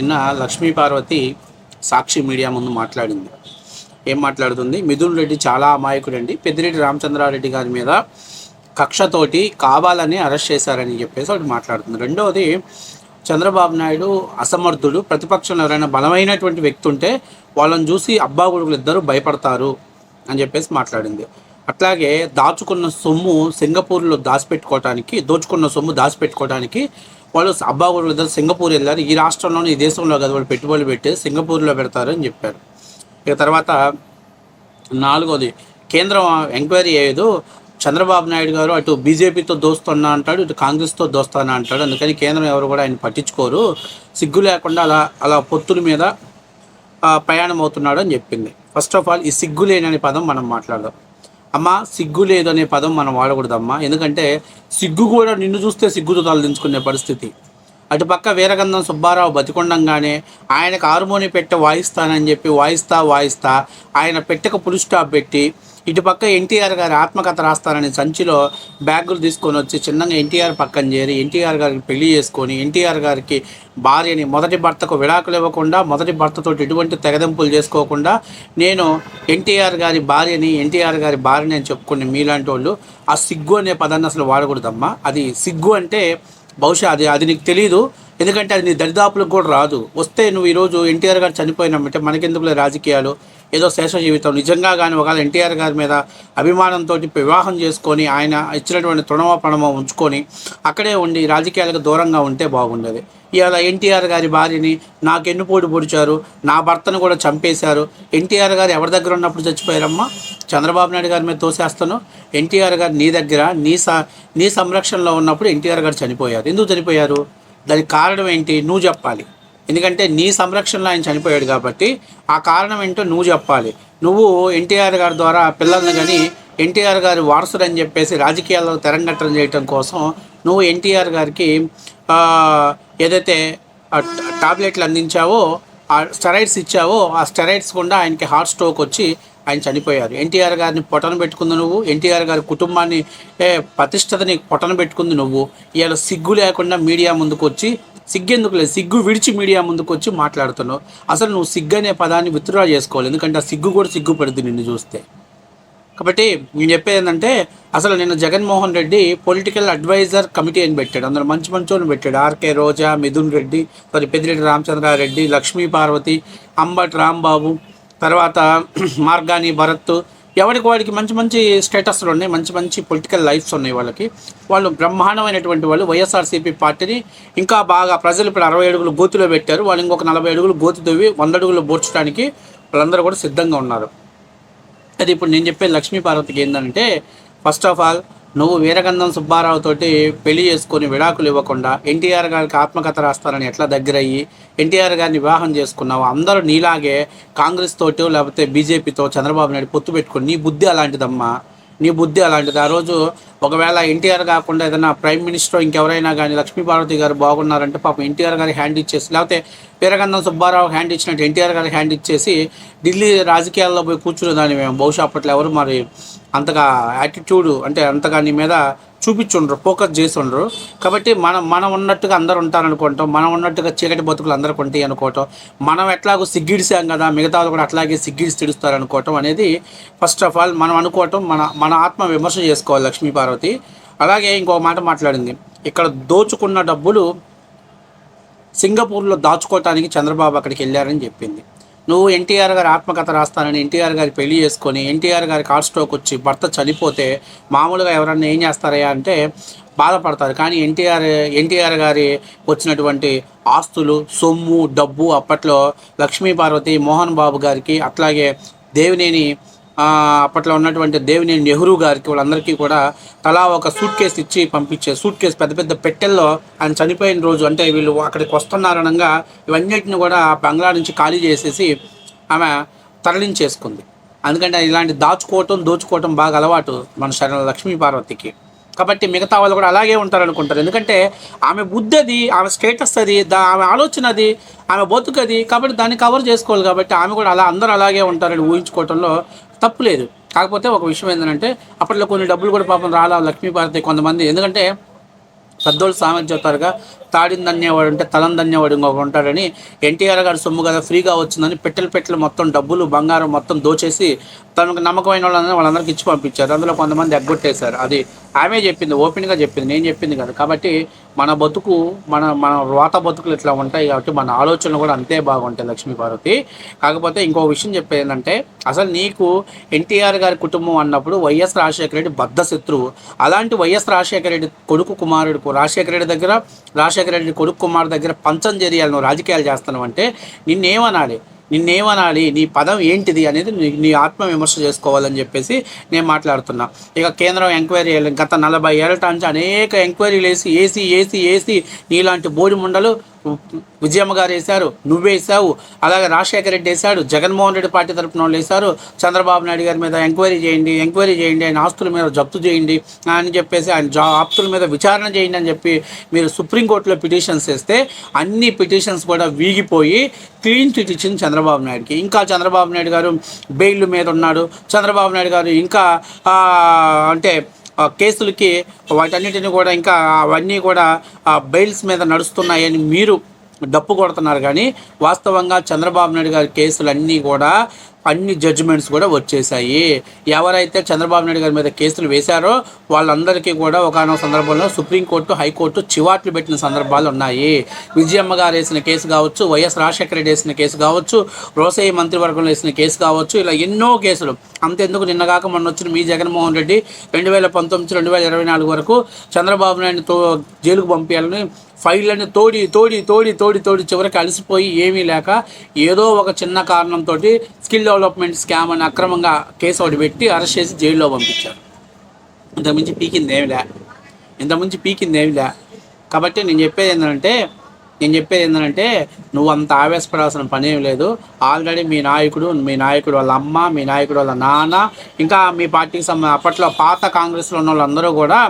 నిన్న లక్ష్మీ పార్వతి సాక్షి మీడియా ముందు మాట్లాడింది. ఏం మాట్లాడుతుంది? మిథున్ రెడ్డి చాలా అమాయకుడండి. పెద్దిరెడ్డి రామచంద్రారెడ్డి గారి మీద కక్షతోటి కావాలని అరెస్ట్ చేశారని చెప్పేసి ఒకటి మాట్లాడుతుంది. రెండవది చంద్రబాబు నాయుడు అసమర్థుడు. ప్రతిపక్షంలో ఎవరైనా బలమైనటువంటి వ్యక్తి ఉంటే వాళ్ళని చూసి అబ్బా కొడుకులు ఇద్దరు భయపడతారు అని చెప్పేసి మాట్లాడింది. అట్లాగే దాచుకున్న సొమ్ము సింగపూర్లో దాచిపెట్టుకోవడానికి దోచుకున్న సొమ్ము దాచిపెట్టుకోవడానికి వాళ్ళు అబ్బా కొడుకులు సింగపూర్ వెళ్ళారు ఈ రాష్ట్రంలోనే ఈ దేశంలో కదా వాళ్ళు పెట్టుబడులు పెట్టి సింగపూర్లో పెడతారు అని చెప్పారు. ఇక తర్వాత నాలుగోది కేంద్రం ఎంక్వైరీ అయ్యేదు చంద్రబాబు నాయుడు గారు అటు బీజేపీతో దోస్తున్నా అంటాడు ఇటు కాంగ్రెస్తో దోస్తానా అంటాడు. అందుకని కేంద్రం ఎవరు కూడా ఆయన పట్టించుకోరు. సిగ్గు లేకుండా అలా అలా పొత్తుల మీద ప్రయాణం అవుతున్నాడు అని చెప్పింది. ఫస్ట్ ఆఫ్ ఆల్ ఈ సిగ్గు లేని పదం మనం మాట్లాడదాం. అమ్మ సిగ్గు లేదు అనే పదం మనం వాడకూడదమ్మా. ఎందుకంటే సిగ్గు కూడా నిన్ను చూస్తే సిగ్గుతో తలదించుకునే పరిస్థితి. అటుపక్క వీరగంధం సుబ్బారావు బతికొండంగానే ఆయనకు హార్మోని పెట్టె వాయిస్తానని చెప్పి వాయిస్తా వాయిస్తా ఆయన పెట్టెకు పులి స్టాప్ పెట్టి ఇటుపక్క ఎన్టీఆర్ గారి ఆత్మకథ రాస్తారని సంచిలో బ్యాగులు తీసుకొని వచ్చి చిన్నగా ఎన్టీఆర్ పక్కన చేరి ఎన్టీఆర్ గారికి పెళ్ళి చేసుకొని ఎన్టీఆర్ గారికి భార్యని మొదటి భర్తకు విడాకులు ఇవ్వకుండా మొదటి భర్తతో ఎటువంటి తెగదెంపులు చేసుకోకుండా నేను ఎన్టీఆర్ గారి భార్యని ఎన్టీఆర్ గారి భార్యని అని చెప్పుకునే మీలాంటి వాళ్ళు ఆ సిగ్గు అనే పదాన్ని అసలు వాడకూడదమ్మా. అది సిగ్గు అంటే బహుశా అది అది నీకు తెలియదు ఎందుకంటే అది నీ దరిదాపులకు కూడా రాదు. వస్తే నువ్వు ఈరోజు ఎన్టీఆర్ గారు చనిపోయినామంటే మనకెందుకులే రాజకీయాలు? ఏదో శేష జీవితం. నిజంగా కానీ ఒకవేళ ఎన్టీఆర్ గారి మీద అభిమానంతో వివాహం చేసుకొని ఆయన ఇచ్చినటువంటి తృణమ పణమో ఉంచుకొని అక్కడే ఉండి రాజకీయాలకు దూరంగా ఉంటే బాగుండేది. ఇవాళ ఎన్టీఆర్ గారి భార్యని నాకు ఎన్నుపోటు పొడిచారు? నా భర్తను కూడా చంపేశారు. ఎన్టీఆర్ గారు ఎవరి దగ్గర ఉన్నప్పుడు చచ్చిపోయారమ్మా? చంద్రబాబు నాయుడు గారి మీద తోసేస్తాను. ఎన్టీఆర్ గారు నీ దగ్గర నీ స నీ సంరక్షణలో ఉన్నప్పుడు ఎన్టీఆర్ గారు చనిపోయారు. ఎందుకు చనిపోయారు? దానికి కారణం ఏంటి? నువ్వు చెప్పాలి. ఎందుకంటే నీ సంరక్షణలో ఆయన చనిపోయాడు కాబట్టి ఆ కారణం ఏంటో నువ్వు చెప్పాలి. నువ్వు ఎన్టీఆర్ గారి ద్వారా పిల్లల్ని కానీ ఎన్టీఆర్ గారి వారసుడు అని చెప్పేసి రాజకీయాల్లో తెరంగట్టం చేయటం కోసం నువ్వు ఎన్టీఆర్ గారికి ఏదైతే టాబ్లెట్లు అందించావో ఆ స్టెరాయిడ్స్ ఇచ్చావో ఆ స్టెరాయిడ్స్ గుండా ఆయనకి హార్ట్ స్ట్రోక్ వచ్చి ఆయన చనిపోయారు. ఎన్టీఆర్ గారిని పొట్టన పెట్టుకుంది నువ్వు ఎన్టీఆర్ గారి కుటుంబాన్ని ప్రతిష్టతని పొట్టన పెట్టుకుంది నువ్వు. ఇవాళ సిగ్గు లేకుండా మీడియా ముందుకు వచ్చి సిగ్గెందుకు లేదు. సిగ్గు విడిచి మీడియా ముందుకు వచ్చి మాట్లాడుతున్నావు. అసలు నువ్వు సిగ్గు అనే పదాన్ని విత్డ్రా చేసుకోవాలి. ఎందుకంటే ఆ సిగ్గు కూడా సిగ్గుపడుద్ది నిన్ను చూస్తే. కాబట్టి నేను చెప్పేది ఏంటంటే అసలు నిన్న Jaganmohan Reddy political adviser committee అని పెట్టాడు. అందులో మంచి మంచి వాళ్ళని పెట్టాడు. ఆర్కే రోజా మిథున్ రెడ్డి మరి పెద్దిరెడ్డి రామచంద్రారెడ్డి లక్ష్మీ పార్వతి అంబట్ రాంబాబు తర్వాత మార్గాని భరత్ ఎవరికి వాడికి మంచి మంచి స్టేటస్లు ఉన్నాయి మంచి మంచి పొలిటికల్ లైఫ్స్ ఉన్నాయి వాళ్ళకి. వాళ్ళు బ్రహ్మాండమైనటువంటి వాళ్ళు వైఎస్ఆర్సీపీ పార్టీని ఇంకా బాగా ప్రజలు ఇప్పుడు అరవై అడుగులు గోతిలో పెట్టారు. వాళ్ళు ఇంకొక నలభై అడుగులు గోతి తవ్వి వంద అడుగులు బోర్చడానికి వాళ్ళందరూ కూడా సిద్ధంగా ఉన్నారు. అది ఇప్పుడు నేను చెప్పే లక్ష్మీ పార్వతికి ఏంటంటే ఫస్ట్ ఆఫ్ ఆల్ నువ్వు వీరగంధం సుబ్బారావుతోటి పెళ్ళి చేసుకొని విడాకులు ఇవ్వకుండా ఎన్టీఆర్ గారికి ఆత్మకథ రాస్తారని ఎట్లా దగ్గరయ్యి ఎన్టీఆర్ గారిని వివాహం చేసుకున్నావు? అందరూ నీలాగే కాంగ్రెస్ తోటో లేకపోతే బీజేపీతో చంద్రబాబు నాయుడు పొత్తు పెట్టుకుని నీ బుద్ధి అలాంటిదమ్మా. నీ బుద్ధి అలాంటిది. ఆ రోజు ఒకవేళ ఎన్టీఆర్ కాకుండా ఏదైనా ప్రైమ్ మినిస్టర్ ఇంకెవరైనా కానీ లక్ష్మీపార్వతి గారు బాగున్నారంటే పాపం ఎన్టీఆర్ గారికి హ్యాండ్ ఇచ్చేసి లేకపోతే వీరగంధం సుబ్బారావు హ్యాండ్ ఇచ్చినట్టు ఎన్టీఆర్ గారికి హ్యాండ్ ఇచ్చేసి ఢిల్లీ రాజకీయాల్లో పోయి కూర్చునేదాన్ని మేము బహుశా అప్పట్లో ఎవరు మరి అంతగా యాటిట్యూడ్ అంటే అంతగా నీ మీద చూపించుండ్రు ఫోకస్ చేసి ఉండరు కాబట్టి మనం మనం ఉన్నట్టుగా అందరు ఉంటారనుకోవటం మనం ఉన్నట్టుగా చీకటి బతుకులు అందరికి ఉంటాయి అనుకోవటం మనం ఎట్లాగో సిగ్గిడిసాం కదా మిగతా వాళ్ళు కూడా అట్లాగే సిగ్గిడిసి తిడుస్తారు అనుకోవటం అనేది ఫస్ట్ ఆఫ్ ఆల్ మనం అనుకోవటం మన మన ఆత్మ విమర్శ చేసుకోవాలి లక్ష్మీ పార్వతి. అలాగే ఇంకో మాట మాట్లాడింది ఇక్కడ దోచుకున్న డబ్బులు సింగపూర్లో దాచుకోవటానికి చంద్రబాబు అక్కడికి వెళ్ళారని చెప్పింది. నువ్వు ఎన్టీఆర్ గారి ఆత్మకథ రాస్తానని ఎన్టీఆర్ గారి పెళ్ళి చేసుకొని ఎన్టీఆర్ గారి కార్ స్ట్రోక్ వచ్చి భర్త చనిపోతే మామూలుగా ఎవరన్నా ఏం చేస్తారయ్యా అంటే బాధపడతారు. కానీ ఎన్టీఆర్ ఎన్టీఆర్ గారి వచ్చినటువంటి ఆస్తులు సొమ్ము డబ్బు అప్పట్లో లక్ష్మీ పార్వతి మోహన్ బాబు గారికి అట్లాగే దేవినేని అప్పట్లో ఉన్నటువంటి దేవినేని నెహ్రూ గారికి వాళ్ళందరికీ కూడా తలా ఒక సూట్ కేసు ఇచ్చి పంపించే సూట్ కేసు పెద్ద పెద్ద పెట్టెల్లో ఆయన చనిపోయిన రోజు అంటే వీళ్ళు అక్కడికి వస్తున్నారనగా ఇవన్నిటిని కూడా ఆ బంగ్లా నుంచి ఖాళీ చేసేసి ఆమె తరలించేసుకుంది. ఎందుకంటే ఇలాంటి దాచుకోవటం దోచుకోవటం బాగా అలవాటు మన శరణ లక్ష్మీ పార్వతికి. కాబట్టి మిగతా వాళ్ళు కూడా అలాగే ఉంటారు అనుకుంటారు ఎందుకంటే ఆమె బుద్ధి అది ఆమె స్టేటస్ అది దా ఆమె ఆలోచన అది ఆమె బతుకది కాబట్టి దాన్ని కవర్ చేసుకోవాలి కాబట్టి ఆమె కూడా అలా అందరూ అలాగే ఉంటారని ఊహించుకోవటంలో తప్పు లేదు. కాకపోతే ఒక విషయం ఏంటంటే అప్పట్లో కొన్ని డబ్బులు కూడా పాపం రాలా లక్ష్మీపార్వతి కొంతమంది. ఎందుకంటే పెద్దోళ్ళు సామెత చెప్తారుగా తాడిని దన్నేవాడు ఉంటే తలం దన్నేవాడు ఇంకొక ఉంటాడని ఎన్టీఆర్ గారు సొమ్ము కదా ఫ్రీగా వచ్చిందని పెట్టెలు పెట్టెలు మొత్తం డబ్బులు బంగారం మొత్తం దోచేసి తనకు నమ్మకమైన వాళ్ళందరూ వాళ్ళందరికీ ఇచ్చి పంపించారు. అందులో కొంతమంది ఎగ్గొట్టేశారు. అది ఆమె చెప్పింది ఓపెన్గా చెప్పింది నేను చెప్పింది కదా. కాబట్టి మన బతుకు మన మన రోత బతుకులు ఇట్లా ఉంటాయి కాబట్టి మన ఆలోచనలు కూడా అంతే బాగుంటాయి లక్ష్మీపార్వతి కాకపోతే ఇంకో విషయం చెప్పేది ఏంటంటే అసలు నీకు ఎన్టీఆర్ గారి కుటుంబం అన్నప్పుడు వైఎస్ రాజశేఖర రెడ్డి బద్ధ శత్రువు అలాంటి వైఎస్ రాజశేఖర రెడ్డి కొడుకు కుమారుడు రాజశేఖర రెడ్డి దగ్గర రాజశేఖర రెడ్డి కొడుకు కుమార్ దగ్గర పంచం చేయాలి నువ్వు రాజకీయాలు చేస్తున్నావు అంటే నిన్నేమనాలి? నిన్నేమనాలి? నీ పదం ఏంటిది అనేది నీ నీ ఆత్మ విమర్శ చేసుకోవాలని చెప్పేసి నేను మాట్లాడుతున్నా. ఇక కేంద్రం ఎంక్వైరీ గత నలభై ఏళ్ళ నుంచి అనేక ఎంక్వైరీలు వేసి ఏసీ ఏసీ ఏసీ నీలాంటి బోడి ముండలు విజయమ్మ గారు వేశారు నువ్వేసావు అలాగే రాజశేఖర రెడ్డి వేశాడు జగన్మోహన్ రెడ్డి పార్టీ తరఫున వాళ్ళు వేశారు. చంద్రబాబు నాయుడు గారి మీద ఎంక్వైరీ చేయండి ఎంక్వైరీ చేయండి ఆయన ఆస్తుల మీద జప్తు చేయండి అని చెప్పేసి ఆయన జా ఆస్తుల మీద విచారణ చేయండి అని చెప్పి మీరు సుప్రీంకోర్టులో పిటిషన్స్ వేస్తే అన్ని పిటిషన్స్ కూడా వీగిపోయి క్లీన్ చిట్ ఇచ్చింది చంద్రబాబు నాయుడుకి. ఇంకా చంద్రబాబు నాయుడు గారు బెయిల్ మీద ఉన్నాడు. చంద్రబాబు నాయుడు గారు ఇంకా అంటే కేసులకి వాటన్నిటిని కూడా ఇంకా అవన్నీ కూడా బెయిల్స్ మీద నడుస్తున్నాయని మీరు డప్పు కొడుతున్నారు. కానీ వాస్తవంగా చంద్రబాబు నాయుడు గారి కేసులన్నీ కూడా అన్ని జడ్జిమెంట్స్ కూడా వచ్చేసాయి ఎవరైతే చంద్రబాబు నాయుడు గారి మీద కేసులు వేశారో వాళ్ళందరికీ కూడా ఒకనొక సందర్భంలో సుప్రీంకోర్టు హైకోర్టు చివాట్లు పెట్టిన సందర్భాలు ఉన్నాయి. విజయమ్మ గారు వేసిన కేసు కావచ్చు వైఎస్ రాజశేఖర రెడ్డి వేసిన కేసు కావచ్చు రోసయ్య మంత్రివర్గంలో వేసిన కేసు కావచ్చు ఇలా ఎన్నో కేసులు. అంతెందుకు నిన్నగాక మొన్న వచ్చిన మీ జగన్మోహన్ రెడ్డి రెండు వేల పంతొమ్మిది రెండు వేల ఇరవై నాలుగు వరకు చంద్రబాబు నాయుడుతో జైలుకు పంపించాలని ఫైళ్ళని తోడి తోడి తోడి తోడి తోడి చివరికి అలసిపోయి ఏమీ లేక ఏదో ఒక చిన్న కారణంతో స్కిల్ డెవలప్మెంట్ స్కామ్ అని అక్రమంగా కేసు ఒకటి పెట్టి అరెస్ట్ చేసి జైల్లో పంపించారు. ఇంతకుమించి పీకింది ఏమిలే ఇంతకుమించి పీకింది ఏమిలే కాబట్టి నేను చెప్పేది ఏంటంటే నేను చెప్పేది ఏంటంటే నువ్వు అంత ఆవేశపడాల్సిన పని ఏం లేదు. ఆల్రెడీ మీ నాయకుడు మీ నాయకుడు వాళ్ళ అమ్మ మీ నాయకుడు వాళ్ళ నాన్న ఇంకా మీ పార్టీకి సంబంధించి అప్పట్లో పాత కాంగ్రెస్లో ఉన్న వాళ్ళందరూ కూడా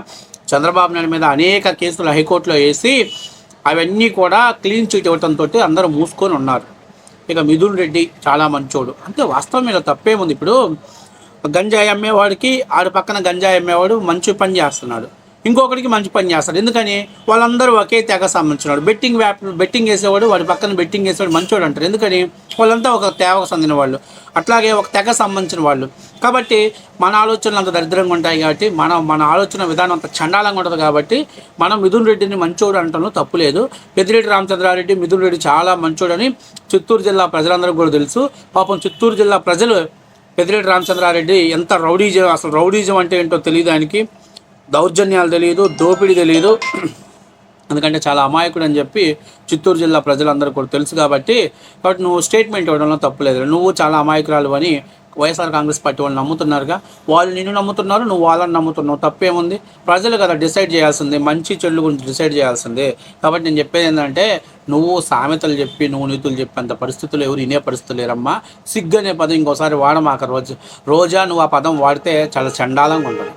చంద్రబాబు నాయుడు మీద అనేక కేసులు హైకోర్టులో వేసి అవన్నీ కూడా క్లీన్ చిట్ ఇవ్వడంతో అందరూ మూసుకొని ఉన్నారు. ఇక మిథున్ రెడ్డి చాలా మంచోడు. అంటే వాస్తవం మీద తప్పేముంది? ఇప్పుడు గంజాయి అమ్మేవాడికి ఆడు పక్కన గంజాయి అమ్మేవాడు మంచి పని చేస్తున్నాడు. ఇంకొకరికి మంచి పని చేస్తాడు. ఎందుకని? వాళ్ళందరూ ఒకే తెగ సంబంధించినాడు. బెట్టింగ్ వ్యాప్ బెట్టింగ్ వేసేవాడు వాడి పక్కన బెట్టింగ్ వేసేవాడు మంచోడు అంటారు. ఎందుకని? వాళ్ళంతా ఒక తెగకు చెందిన వాళ్ళు. అట్లాగే ఒక తెగ సంబంధించిన వాళ్ళు. కాబట్టి మన ఆలోచనలు అంత దరిద్రంగా ఉంటాయి కాబట్టి మనం మన ఆలోచన విధానం అంత చండాలంగా ఉంటుంది కాబట్టి మనం మిథున్ రెడ్డిని మంచోడు అనటంలో తప్పులేదు పెద్దిరెడ్డి రామచంద్రారెడ్డి మిథున్ రెడ్డి చాలా మంచోడని చిత్తూరు జిల్లా ప్రజలందరికీ కూడా తెలుసు. పాపం చిత్తూరు జిల్లా ప్రజలు పెద్దిరెడ్డి రామచంద్రారెడ్డి ఎంత రౌడీజం అసలు రౌడీజం అంటే ఏంటో తెలియదానికి దౌర్జన్యాలు తెలియదు దోపిడీ తెలియదు ఎందుకంటే చాలా అమాయకుడు అని చెప్పి చిత్తూరు జిల్లా ప్రజలందరూ కూడా తెలుసు కాబట్టి కాబట్టి నువ్వు స్టేట్మెంట్ ఇవ్వడంలో తప్పులేదు నువ్వు చాలా అమాయకురాలు అని వైఎస్ఆర్ కాంగ్రెస్ పార్టీ వాళ్ళు నమ్ముతున్నారుగా. వాళ్ళు నిన్ను నమ్ముతున్నారు నువ్వు వాళ్ళని నమ్ముతున్నావు. తప్పేముంది? ప్రజలు కదా డిసైడ్ చేయాల్సింది. మంచి చెడు గురించి డిసైడ్ చేయాల్సిందే. కాబట్టి నేను చెప్పేది ఏంటంటే నువ్వు సామెతలు చెప్పి నువ్వు నీతులు చెప్పి అంత పరిస్థితులు ఎవరు వినే పరిస్థితులు లేరమ్మా. సిగ్గు అనే పదం ఇంకోసారి వాడమాక రోజు. రోజా నువ్వు ఆ పదం వాడితే చాలా చండాలంగా ఉంటుంది.